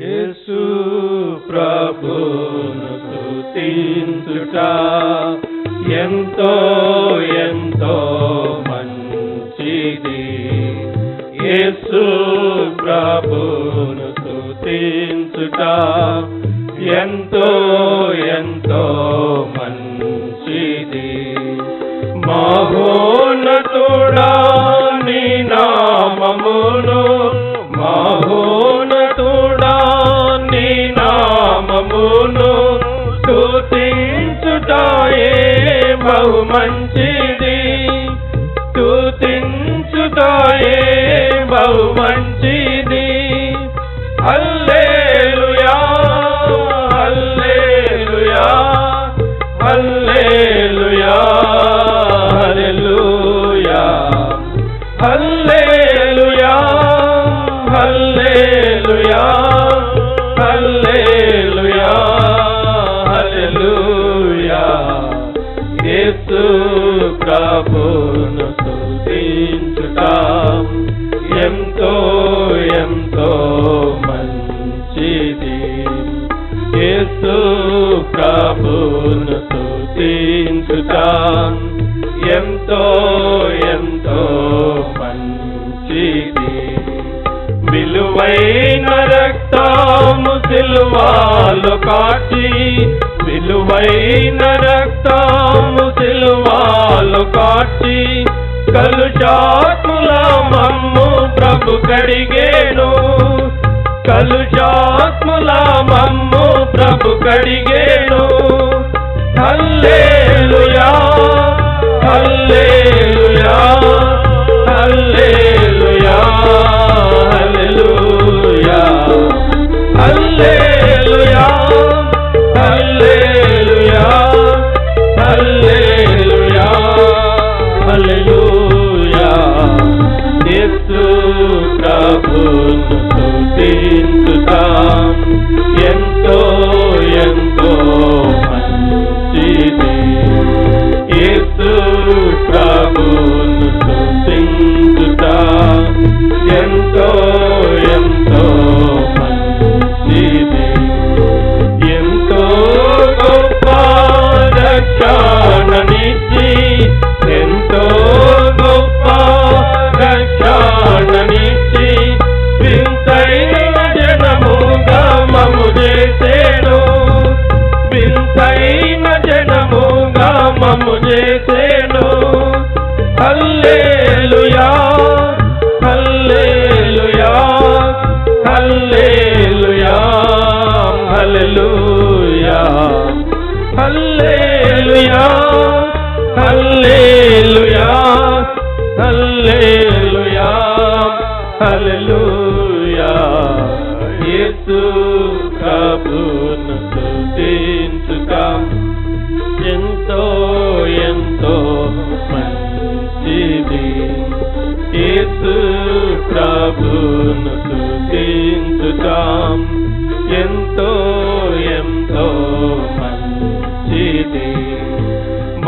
యేసు ప్రభును స్తుతించుట ఎంతో ఎంతో మంచిది. యేసు ప్రభును స్తుతించుట ఎంతో ఎంతో మంచిది. మహో మాయే బహు మంచిది. Hallelujah hallelujah hallelujah hallelujah. Hallelujah hallelujah hallelujah hallelujah. Yesu ప్రభును స్తుతించుట ఎంతో ఎంతో మంచిది. యేసు ప్రభును స్తుతించుట ఎంతో ఎంతో మంచిది. విలువైన రక్తము సిల్వాలు కాచి విలువైన రక్తము సిల్వాలు కాచి కలుషాత్ముల మమ్ము ప్రభు కడిగేను. కలుషాత్ముల మమ్ము ప్రభు కడిగేను. హల్లెలూయా హల్లెలూయా.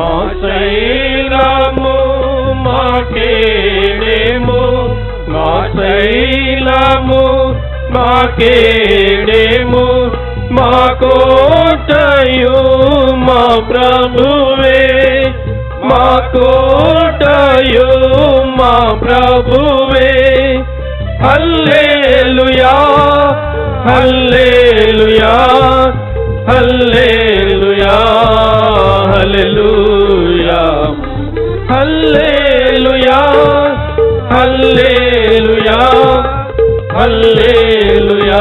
మా శైలము మాకేడేము మా శైలము మాకేడేము మా కోటయు మా ప్రభువే. మా కోటయు మా ప్రభువే. Hallelujah hallelujah hallelujah hallelujah. Hallelujah hallelujah hallelujah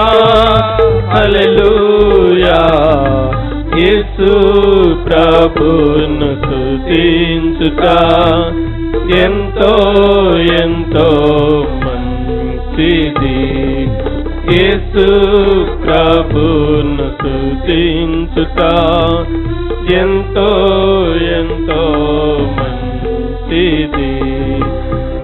hallelujah. Yesu ప్రభును స్తుతించుట ఎంతో ఎంతో మంచిది. యేసు ప్రభును స్తుతించుట ఎంతో ఎంతో మంచిది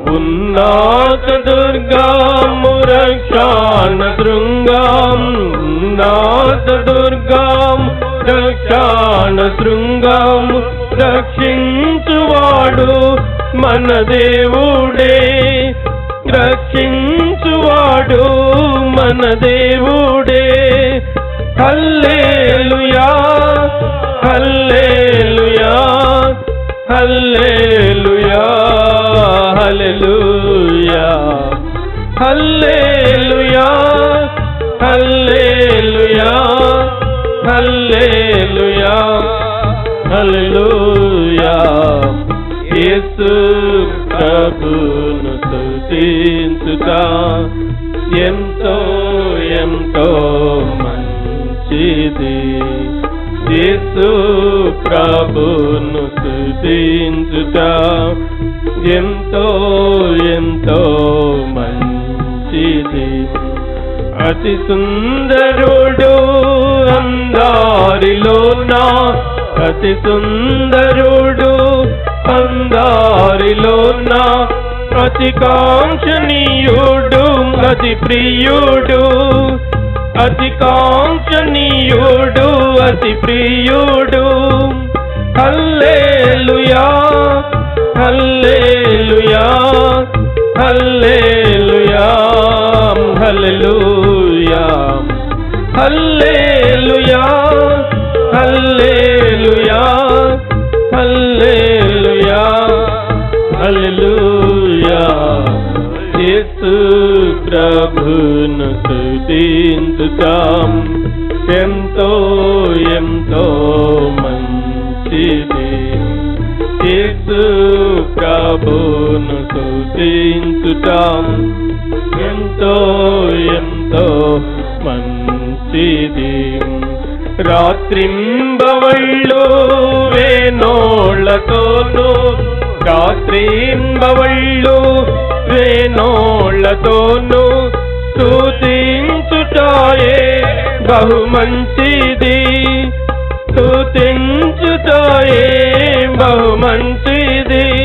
ఉన్నత దుర్గాము రక్షాణ శృంగం. ఉన్నత దుర్గం రక్షాణ శృంగం. రక్షించువాడు మన దేవుడే. రక్షించువాడు మన దేవుడే. హల్లెలూయా హల్లెలూయా హల్లెలూయా. Hallelujah. Hallelujah. Hallelujah. Hallelujah. Hallelujah. Yes. స్తుతించుతా ఎంతో ఎంతో మంచిది. అతి సుందరుడు అందారిలో నా అతి సుందరుడు అందారిలోనా. అతి కాంక్షణీయుడు అతి ప్రియుడు. అతి కాంక్షణీయుడు అతి ప్రియుడు. Hallelujah hallelujah hallelujah hallelujah hallelujah hallelujah hallelujah hallelujah Yesu ప్రభును ఎంతో ఎంతో మంచిది. రాత్రింబవళ్ళు వేణోళ్ళతోనూ రాత్రింబవళ్ళు వేణోళ్ళతోనూ స్తుతించుటాయే బహు మంచిది. స్తుతించుటాయే బహు మంచిది.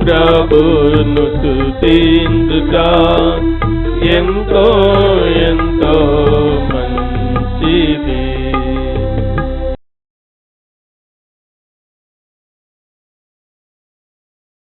ప్రభును స్థుతిందుగా ఎంతో ఎంతో